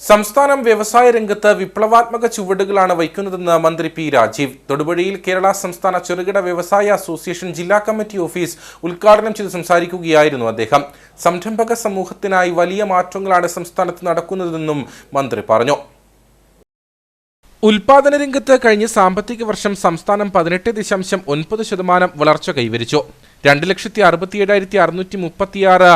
സംസ്ഥാനം വ്യവസായ രംഗത്ത് വിപ്ലവാത്മക ചുവടുകളാണ് വയ്ക്കുന്നതെന്ന് മന്ത്രി പി രാജീവ്. തൊടുപുഴയിൽ കേരള സംസ്ഥാന ചെറുകിട വ്യവസായ അസോസിയേഷൻ ജില്ലാ കമ്മിറ്റി ഓഫീസ് ഉദ്ഘാടനം ചെയ്ത് സംസാരിക്കുകയായിരുന്നു അദ്ദേഹം. സംരംഭക സമൂഹത്തിനായി വലിയ മാറ്റങ്ങളാണ് സംസ്ഥാനത്ത് നടക്കുന്നതെന്നും മന്ത്രി പറഞ്ഞു. ഉൽപാദന രംഗത്ത് കഴിഞ്ഞ സാമ്പത്തിക വർഷം സംസ്ഥാനം പതിനെട്ട് ദശാംശം ഒൻപത് ശതമാനം വളർച്ച കൈവരിച്ചു. രണ്ട് ലക്ഷത്തി അറുപത്തിയേഴായിരത്തി അറുന്നൂറ്റി മുപ്പത്തിയാറ്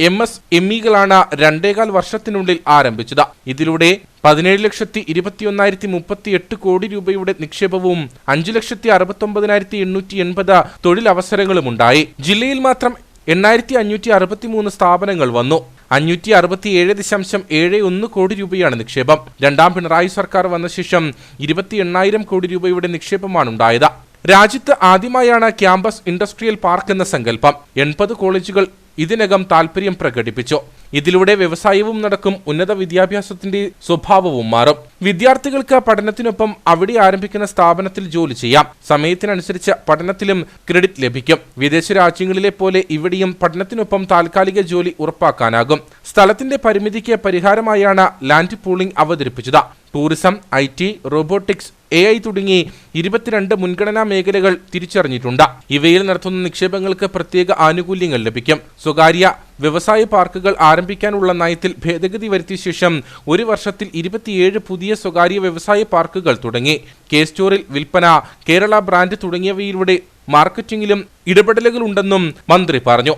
എം എസ് എം ഇകളാണ് രണ്ടേകാൽ വർഷത്തിനുള്ളിൽ ആരംഭിച്ചത്. ഇതിലൂടെ പതിനേഴ് ലക്ഷത്തി ഇരുപത്തിയൊന്നായിരത്തി മുപ്പത്തി എട്ട് കോടി രൂപയുടെ നിക്ഷേപവും അഞ്ചു ലക്ഷത്തി അറുപത്തൊമ്പതിനായിരത്തി എണ്ണൂറ്റി എൺപത് തൊഴിലവസരങ്ങളും ഉണ്ടായി ജില്ലയിൽ മാത്രം എണ്ണായിരത്തി അഞ്ഞൂറ്റി അറുപത്തി മൂന്ന് സ്ഥാപനങ്ങൾ വന്നു. അഞ്ഞൂറ്റി അറുപത്തി ഏഴ് ദശാംശം ഏഴ് ഒന്ന് കോടി രൂപയാണ് നിക്ഷേപം. രണ്ടാം പിണറായി സർക്കാർ വന്ന ശേഷം ഇരുപത്തി എണ്ണായിരം കോടി രൂപയുടെ നിക്ഷേപമാണ് ഉണ്ടായത് രാജ്യത്ത് ആദ്യമായാണ് ക്യാമ്പസ് ഇൻഡസ്ട്രിയൽ പാർക്ക് എന്ന സങ്കല്പം. എൺപത് കോളേജുകൾ ഇതിനകം താൽപര്യം പ്രകടിപ്പിച്ചു. ഇതിലൂടെ വ്യവസായവും നടക്കും ഉന്നത വിദ്യാഭ്യാസത്തിന്റെ സ്വഭാവവും മാറും. വിദ്യാർത്ഥികൾക്ക് പഠനത്തിനൊപ്പം അവിടെ ആരംഭിക്കുന്ന സ്ഥാപനത്തിൽ ജോലി ചെയ്യാം. സമയത്തിനനുസരിച്ച് പഠനത്തിലും ക്രെഡിറ്റ് ലഭിക്കും. വിദേശ രാജ്യങ്ങളിലെ പോലെ ഇവിടെയും പഠനത്തിനൊപ്പം താൽക്കാലിക ജോലി ഉറപ്പാക്കാനാകും. സ്ഥലത്തിന്റെ പരിമിതിക്ക് പരിഹാരമായാണ് ലാൻഡ് പൂളിംഗ് അവതരിപ്പിച്ചത്. Tourism I robotics A I തുടങ്ങി ഇരുപത്തിരണ്ട് മുൻഗണനാ മേഖലകൾ തിരിച്ചറിഞ്ഞിട്ടുണ്ട്. ഇവയിൽ നടത്തുന്ന നിക്ഷേപങ്ങൾക്ക് പ്രത്യേക ആനുകൂല്യങ്ങൾ ലഭിക്കും. സ്വകാര്യ വ്യവസായ പാർക്കുകൾ ആരംഭിക്കാനുള്ള നയത്തിൽ ഭേദഗതി വരുത്തിയ ശേഷം ഒരു വർഷത്തിൽ ഇരുപത്തിയേഴ് പുതിയ സ്വകാര്യ വ്യവസായ പാർക്കുകൾ തുടങ്ങി. കെ സ്റ്റോറിൽ വിൽപ്പന കേരള ബ്രാൻഡ് തുടങ്ങിയവയിലൂടെ മാർക്കറ്റിംഗിലും ഇടപെടലുകളുണ്ടെന്നും മന്ത്രി പറഞ്ഞു.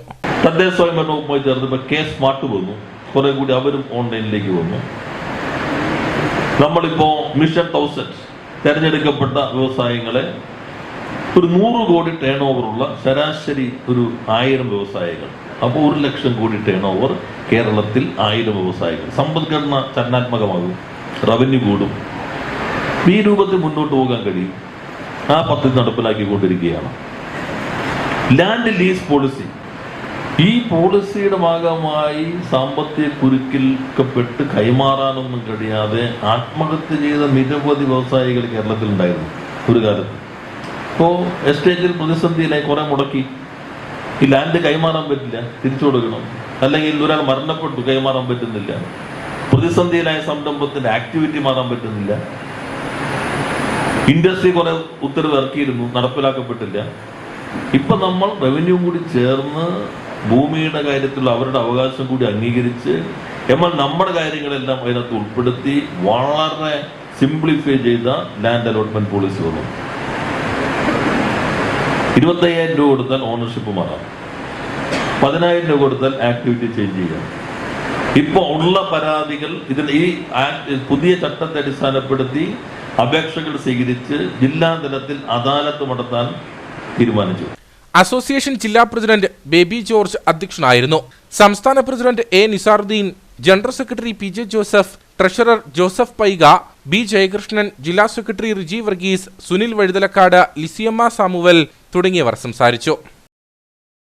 കുറെ കൂടി അവരും ഓൺലൈനിലേക്ക് വന്നു. നമ്മളിപ്പോ മിഷൻ തൗസൻഡ് തെരഞ്ഞെടുക്കപ്പെട്ട വ്യവസായങ്ങളെ ഒരു നൂറ് കോടി ടേൺ ഓവറുള്ള ശരാശരി ഒരു ആയിരം വ്യവസായികൾ. അപ്പോൾ ഒരു ലക്ഷം കോടി ടേൺ ഓവർ കേരളത്തിൽ ആയിരം വ്യവസായികൾ. സമ്പദ്ഘടന ചലനാത്മകമാകും റവന്യൂ കൂടും. ഈ രൂപത്തിൽ മുന്നോട്ട് പോകാൻ കഴിയും. ആ പദ്ധതി നടപ്പിലാക്കിക്കൊണ്ടിരിക്കുകയാണ്. ലാൻഡ് ലീസ് പോളിസി ഈ പോളിസിയുടെ ഭാഗമായി സാമ്പത്തിക കുരുക്കിൽക്കപ്പെട്ട് കൈമാറാനൊന്നും കഴിയാതെ ആത്മഹത്യ ചെയ്ത നിരവധി വ്യവസായികൾ കേരളത്തിൽ ഉണ്ടായിരുന്നു ഒരു കാലത്ത്. ഇപ്പോൾ എസ്റ്റേറ്റിൽ പ്രതിസന്ധിയിലായി കുറെ മുടക്കി. ഈ ലാൻഡ് കൈമാറാൻ പറ്റില്ല തിരിച്ചു കൊടുക്കണം അല്ലെങ്കിൽ ഒരാൾ മരണപ്പെട്ടു കൈമാറാൻ പറ്റുന്നില്ല. പ്രതിസന്ധിയിലായ സംരംഭത്തിന്റെ ആക്ടിവിറ്റി മാറാൻ പറ്റുന്നില്ല. ഇൻഡസ്ട്രി കുറെ ഉത്തരവ് ഇറക്കിയിരുന്നു നടപ്പിലാക്കപ്പെട്ടില്ല. ഇപ്പൊ നമ്മൾ റവന്യൂ കൂടി ചേർന്ന് ഭൂമിയുടെ കാര്യത്തിൽ അവരുടെ അവകാശം കൂടി അംഗീകരിച്ച് എന്നാൽ നമ്മുടെ കാര്യങ്ങളെല്ലാം അതിനകത്ത് ഉൾപ്പെടുത്തി വളരെ സിംപ്ലിഫൈ ചെയ്ത ലാൻഡ് അലോട്ട്മെന്റ് പോളിസി വന്നു. ഇരുപത്തയ്യായിരം രൂപ കൊടുത്താൽ ഓണർഷിപ്പ് മാറാം. പതിനായിരം രൂപ കൊടുത്താൽ ആക്ടിവിറ്റി ചേഞ്ച് ചെയ്യാം. ഇപ്പൊ ഉള്ള പരാതികൾ ഇതിൽ ഈ പുതിയ ചട്ടത്തെ അടിസ്ഥാനപ്പെടുത്തി അപേക്ഷകൾ സ്വീകരിച്ച് ജില്ലാ തലത്തിൽ അദാലത്ത് നടത്താൻ തീരുമാനിച്ചു. അസോസിയേഷൻ ജില്ലാ പ്രസിഡന്റ് ബേബി ജോർജ് അധ്യക്ഷനായിരുന്നു. സംസ്ഥാന president A Nisaruddin general secretary P J Joseph treasurer Joseph Paiga B Jayakrishnan ജില്ലാ സെക്രട്ടറി റിജി വർഗീസ് സുനിൽ വഴുതലക്കാട് ലിസിയമ്മ സാമുവൽ തുടങ്ങിയവർ സംസാരിച്ചു.